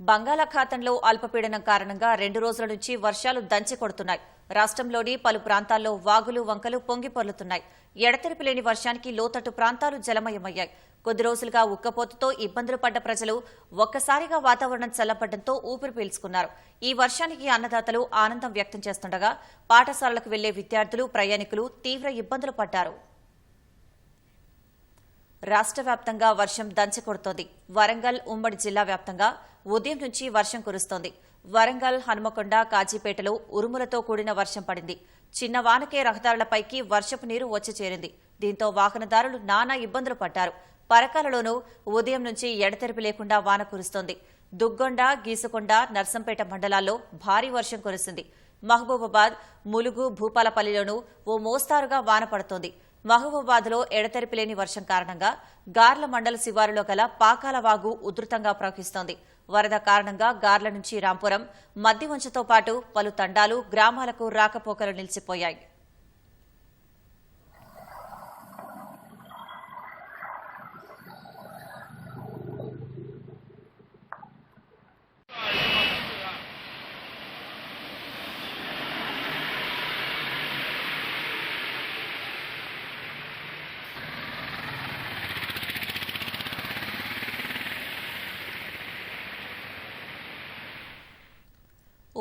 బంగాళాఖాతంలో అల్పపీడనం కారణంగా రెండు రోజుల నుంచి వర్షాలు దంచి కొడుతున్నాయి. రాష్ట్రంలోని పలు ప్రాంతాల్లో వాగులు వంకలు పొంగిపొర్లుతున్నాయి ఎడతెరిపి లేని వర్షానికి లోతట్టు ప్రాంతాలు జలమయమయ్యాయి. కొద్ది రోజులుగా ఉక్కపోతతో ఇబ్బందులు పడ్డ ప్రజలు ఒక్కసారిగా వాతావరణం చల్లబడడంతో ఊపిరి పీల్చుకున్నారు. ఈ వర్షానికి అన్నదాతలు ఆనందం వ్యక్తం చేస్తుండగా పాఠశాలలకు వెళ్ళే విద్యార్థులు ప్రయాణికులు తీవ్ర ఇబ్బందులు పడ్డారు. రాష్ట్ర వ్యాప్తంగా వర్షం దంచి కొడుతోంది. వరంగల్ ఉమ్మడి జిల్లా వ్యాప్తంగా ఉదయం నుంచి వర్షం కురుస్తోంది. వరంగల్ హనుమకొండ కాజీపేటలో ఉరుములతో కూడిన వర్షం పడింది. చిన్న వానకే రహదారులపైకి వర్షపు నీరు వచ్చి చేరింది. దీంతో వాహనదారులు నానా ఇబ్బందులు పడ్డారు. పరకాలలోనూ ఉదయం నుంచి ఎడతెరిపి లేకుండా వాన కురుస్తోంది. దుగ్గొండ గీసుకొండ నర్సంపేట మండలాల్లో భారీ వర్షం కురిసింది. మహబూబాబాద్ ములుగు భూపాలపల్లిలోనూ ఓ మోస్తారుగా వాన పడుతోంది. మహబూబాబాద్లో ఎడతెరిపి లేని వర్షం కారణంగా గార్ల మండల శివారులో గల పాకాల వాగు ఉధృతంగా ప్రవహిస్తోంది. వరద కారణంగా గార్ల నుంచి రాంపురం మద్దివంచతో పాటు పలు తండాలు గ్రామాలకు రాకపోకలు నిలిచిపోయాయి.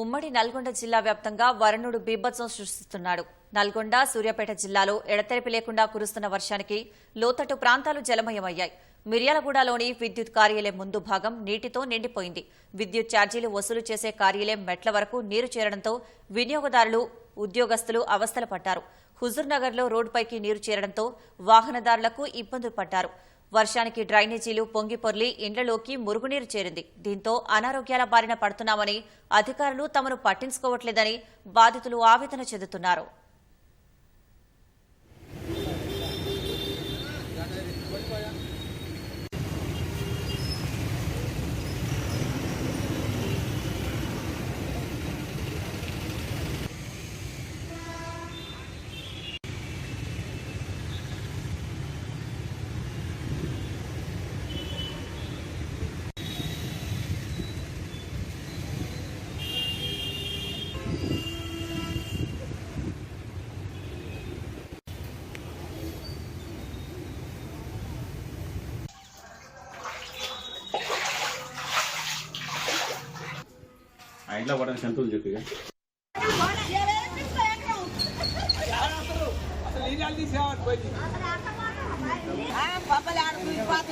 ఉమ్మడి నల్గొండ జిల్లా వ్యాప్తంగా వరుణుడు బీభత్సం సృష్టిస్తున్నాడు. నల్గొండ సూర్యాపేట జిల్లాలో ఎడతెరిపి లేకుండా కురుస్తున్న వర్షానికి లోతట్టు ప్రాంతాలు జలమయమయ్యాయి. మిర్యాలగూడలోని విద్యుత్ కార్యాలయం ముందు భాగం నీటితో నిండిపోయింది. విద్యుత్ ఛార్జీలు వసూలు చేసే కార్యాలయం మెట్ల వరకు నీరు చేరడంతో వినియోగదారులు ఉద్యోగస్తులు అవస్థలు పడ్డారు. హుజూర్నగర్లో రోడ్డుపైకి నీరు చేరడంతో వాహనదారులకు ఇబ్బందులు పడ్డారు. వర్షానికి డ్రైనేజీలు పొంగిపొర్లి ఇండ్లలోకి మురుగునీరు చేరింది. దీంతో అనారోగ్యాల బారిన పడుతున్నామని అధికారులు తమను పట్టించుకోవట్లేదని బాధితులు ఆవేదన చెందుతున్నారు. ఆ ఇంట్లో పడని సంతులు చెప్పి పాత